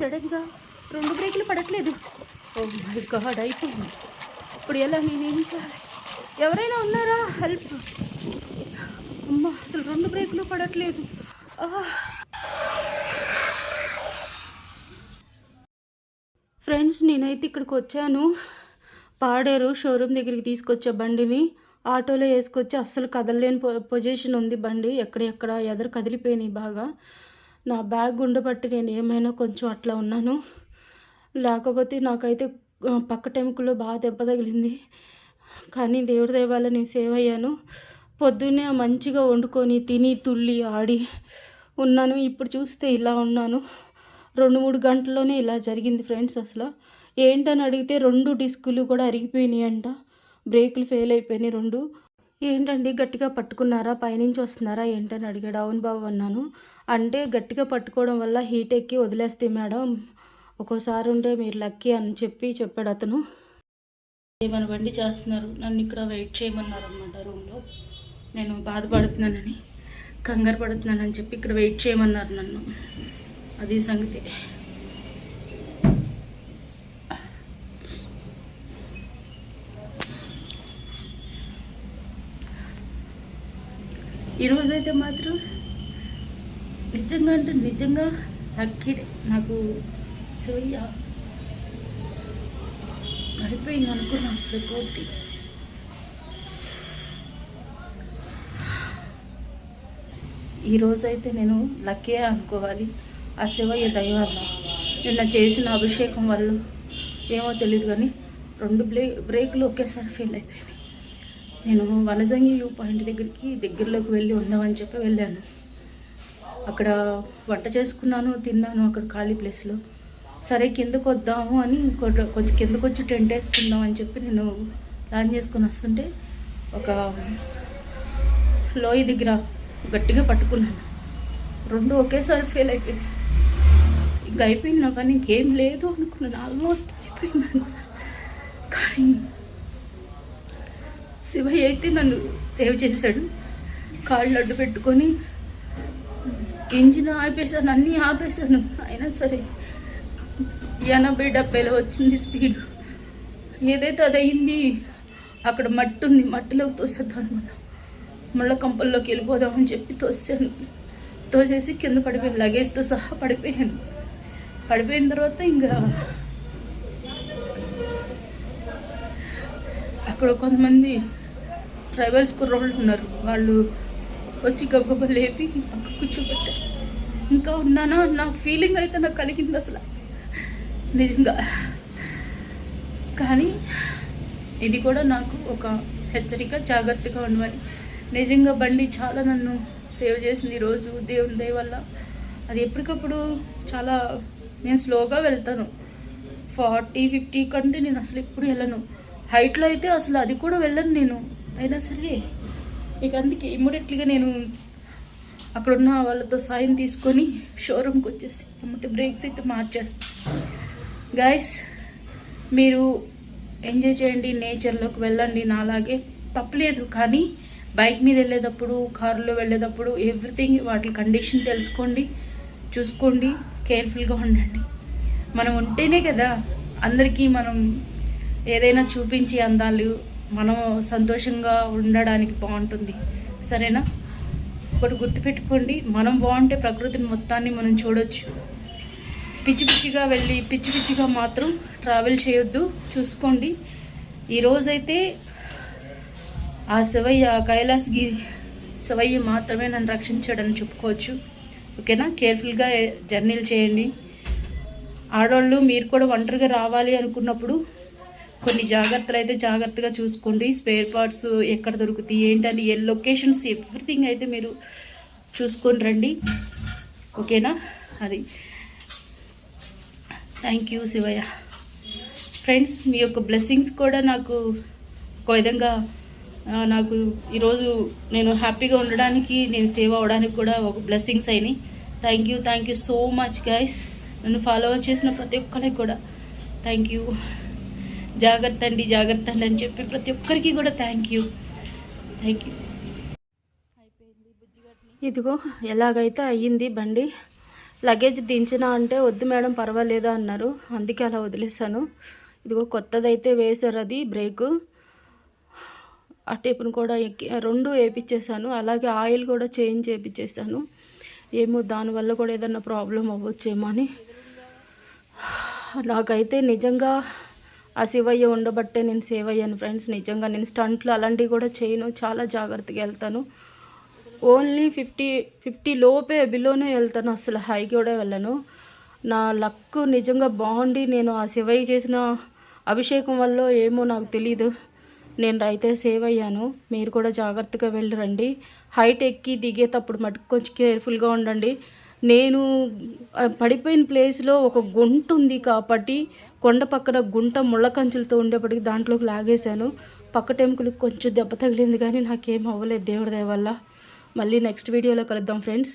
సడన్గా రెండు బ్రేకులు పడట్లేదు. ఓ మై గాడ్ అయిపోయింది. ఇప్పుడు ఎలా నేనేం చేయాలి? ఎవరైనా ఉన్నారా? హెల్ప్. అమ్మ అసలు రెండు బ్రేకులు పడట్లేదు. ఫ్రెండ్స్ నేనైతే ఇక్కడికి వచ్చాను. పాడారు షోరూమ్ దగ్గరికి తీసుకొచ్చే బండిని. ఆటోలో వేసుకొచ్చి అస్సలు కదలలేని పొ పొజిషన్ ఉంది బండి. ఎక్కడెక్కడ ఎదరు కదిలిపోయినాయి బాగా. నా బ్యాగ్ ఉండబట్టి నేను ఏమైనా కొంచెం అట్లా ఉన్నాను. లేకపోతే నాకైతే పక్క టెంకులో బాగా దెబ్బ తగిలింది. కానీ దేవుడి దయవల్ల నేను సేవ్ అయ్యాను. పొద్దున్నే మంచిగా వండుకొని తిని తుల్లి ఆడి ఉన్నాను. ఇప్పుడు చూస్తే ఇలా ఉన్నాను. రెండు మూడు గంటల్లోనే ఇలా జరిగింది ఫ్రెండ్స్ అసలు. ఏంటని అడిగితే రెండు డిస్కులు కూడా అరిగిపోయినాయి అంట బ్రేకులు ఫెయిల్ అయిపోయినాయి రెండు. ఏంటండి గట్టిగా పట్టుకున్నారా? పైనుంచి వస్తున్నారా? ఏంటని అడిగాడు. అవును బాబు అన్నాను. అంటే గట్టిగా పట్టుకోవడం వల్ల హీట్ ఎక్కి వదిలేస్తే మేడం ఒక్కోసారి ఉంటే మీరు లక్కీ అని చెప్పి చెప్పాడు అతను. ఏమైనా బండి చేస్తున్నారు? నన్ను ఇక్కడ వెయిట్ చేయమన్నారు అనమాట రూమ్లో. నేను బాధపడుతున్నానని కంగారు పడుతున్నానని చెప్పి ఇక్కడ వెయిట్ చేయమన్నారు నన్ను. అది సంగతి. ఈరోజైతే మాత్రం నిజంగా అంటే నిజంగా లక్కీ నాకు సోయ అయిపోయింది అనుకున్నా అసలు పూర్తి ఈరోజైతే నేను లక్కీ అనుకోవాలి. ఆ శివయ్య దైవాన్ని నిన్న చేసిన అభిషేకం వల్ల ఏమో తెలియదు కానీ రెండు బ్రే బ్రేకులు ఒకేసారి ఫెయిల్ అయిపోయినాయి. నేను వనజంగి వ్యూ పాయింట్ దగ్గరికి దగ్గరలోకి వెళ్ళి ఉందామని చెప్పి వెళ్ళాను. అక్కడ వంట చేసుకున్నాను తిన్నాను అక్కడ ఖాళీ ప్లేస్లో. సరే కిందకు వద్దాము అని కొంచెం కిందకు వచ్చి టెంట్ వేసుకుందాం అని చెప్పి నేను ప్లాన్ చేసుకుని వస్తుంటే ఒక లోయ దగ్గర గట్టిగా పట్టుకున్నాను. రెండు ఒకేసారి ఫెయిల్ అయిపోయింది ఇంకా అయిపోయింది నా పని ఇంకేం లేదు అనుకున్నాను. ఆల్మోస్ట్ అయిపోయింది అనుకున్నాను. కానీ శివయ్య అయితే నన్ను సేవ్ చేశాడు. కాళ్ళు అడ్డు పెట్టుకొని ఇంజిన్ ఆపేసాను అన్నీ ఆపేసాను అయినా సరే ఎనభై డెబ్బైలో వచ్చింది స్పీడ్. ఏదైతే అది అయింది అక్కడ మట్టి ఉంది మట్టిలోకి తోసేద్దాం అనుకున్నా. మళ్ళీ కంపల్లోకి వెళ్ళిపోదామని చెప్పి తోసాను. తోసేసి కింద పడిపోయాను లగేజ్తో సహా పడిపోయాను. పడిపోయిన తర్వాత ఇంకా అక్కడ కొంతమంది ట్రైబల్స్ కుర్రోళ్ళు ఉన్నారు. వాళ్ళు వచ్చి గబగబా లేపి పక్క కూర్చోబెట్టారు. ఇంకా ఉన్నానా? నా ఫీలింగ్ అయితే నాకు కలిగింది అసలు. నిజంగా. కానీ ఇది కూడా నాకు ఒక హెచ్చరిక జాగ్రత్తగా ఉండమని. నిజంగా బండి చాలా నన్ను సేవ్ చేసింది. ఈరోజు దేవుని దయ వల్ల. అది ఎప్పటికప్పుడు చాలా నేను స్లోగా వెళ్తాను. ఫార్టీ ఫిఫ్టీ కంటే నేను అసలు ఎప్పుడు వెళ్ళను. హైట్లో అయితే అసలు అది కూడా వెళ్ళను నేను. అయినా సరే ఇక అందుకే ఇమ్మీడియట్లీగా నేను అక్కడున్న వాళ్ళతో సాయం తీసుకొని షోరూమ్కి వచ్చేసి అమ్మటి బ్రేక్స్ అయితే మార్చేస్తాను గాయస్ మీరు ఎంజాయ్ చేయండి నేచర్లోకి వెళ్ళండి నాలాగే తప్పలేదు కానీ బైక్ మీద వెళ్ళేటప్పుడు కారులో వెళ్ళేటప్పుడు ఎవ్రీథింగ్ వాటి కండిషన్ తెలుసుకోండి చూసుకోండి కేర్ఫుల్గా ఉండండి. మనం ఉంటేనే కదా అందరికీ మనం ఏదైనా చూపించి అందాలు మనం సంతోషంగా ఉండడానికి బాగుంటుంది. సరేనా? ఒకటి గుర్తుపెట్టుకోండి మనం బాగుంటే ప్రకృతిని మొత్తాన్ని మనం చూడొచ్చు. పిచ్చి పిచ్చిగా వెళ్ళి పిచ్చి పిచ్చిగా మాత్రం ట్రావెల్ చేయొద్దు. చూసుకోండి. ఈరోజైతే ఆ శివయ్య కైలాసగిరి శివయ్య మాత్రమే నన్ను రక్షించాడని చెప్పుకోవచ్చు. ఓకేనా? కేర్ఫుల్గా జర్నీలు చేయండి. ఆడవాళ్ళు మీరు కూడా ఒంటరిగా రావాలి అనుకున్నప్పుడు కొన్ని జాగ్రత్తలు అయితే జాగ్రత్తగా చూసుకోండి. స్పేర్ పార్ట్స్ ఎక్కడ దొరుకుతాయి ఏంటని ఏ లొకేషన్స్ ఎవ్రీథింగ్ అయితే మీరు చూసుకొని రండి. ఓకేనా? అది. Thank you Sivayya. ఫ్రెండ్స్ మీ యొక్క బ్లెస్సింగ్స్ కూడా నాకు ఒక విధంగా నాకు ఈరోజు నేను హ్యాపీగా ఉండడానికి నేను సేవ్ అవ్వడానికి కూడా ఒక బ్లెస్సింగ్స్ అయినాయి. Thank you thank you so much guys నన్ను ఫాలో చేసిన ప్రతి ఒక్కరికి కూడా. థ్యాంక్ యూ జాగ్రత్త అండి జాగ్రత్త అండి అని చెప్పి ప్రతి ఒక్కరికి కూడా థ్యాంక్ యూ థ్యాంక్ యూ ఇదిగో ఎలాగైతే అయ్యింది బండి లగేజ్ దించినా అంటే వద్దు మేడం పర్వాలేదు అన్నారు. అందుకే అలా వదిలేశాను. ఇదిగో కొత్తదైతే వేశారు అది బ్రేకు ఆ టేపును కూడా ఎక్కి రెండు వేపించేసాను అలాగే ఆయిల్ కూడా చేంజ్ చేయించేసాను ఏమో దానివల్ల కూడా ఏదన్నా ప్రాబ్లం అవ్వచ్చేమో అని. నాకైతే నిజంగా ఆ శివయ్య ఉండబట్టే నేను సేవ్ అయ్యాను ఫ్రెండ్స్ నిజంగా నేను స్టంట్లు అలాంటివి కూడా చేయను. చాలా జాగ్రత్తగా వెళ్తాను. ఓన్లీ ఫిఫ్టీ ఫిఫ్టీ లోపే బిలోనే వెళ్తాను అసలు. హై కూడా వెళ్ళను. నా లక్ నిజంగా బాగుండి నేను ఆ శివయ్య చేసిన అభిషేకం వల్ల ఏమో నాకు తెలీదు. నేను అయితే సేవ్ అయ్యాను మీరు కూడా జాగ్రత్తగా వెళ్ళరండి హైట్ ఎక్కి దిగేటప్పుడు మటుకు కొంచెం కేర్ఫుల్గా ఉండండి. నేను పడిపోయిన ప్లేస్లో ఒక గుంట ఉంది కాబట్టి కొండ పక్కన గుంట ముళ్ళ కంచులతో ఉండేప్పటికి దాంట్లోకి లాగేశాను. పక్క టెంకులకు కొంచెం దెబ్బ తగిలింది కానీ నాకేం అవ్వలేదు దేవుడి దయ వల్ల. మళ్ళీ నెక్స్ట్ వీడియోలో కలుద్దాం ఫ్రెండ్స్.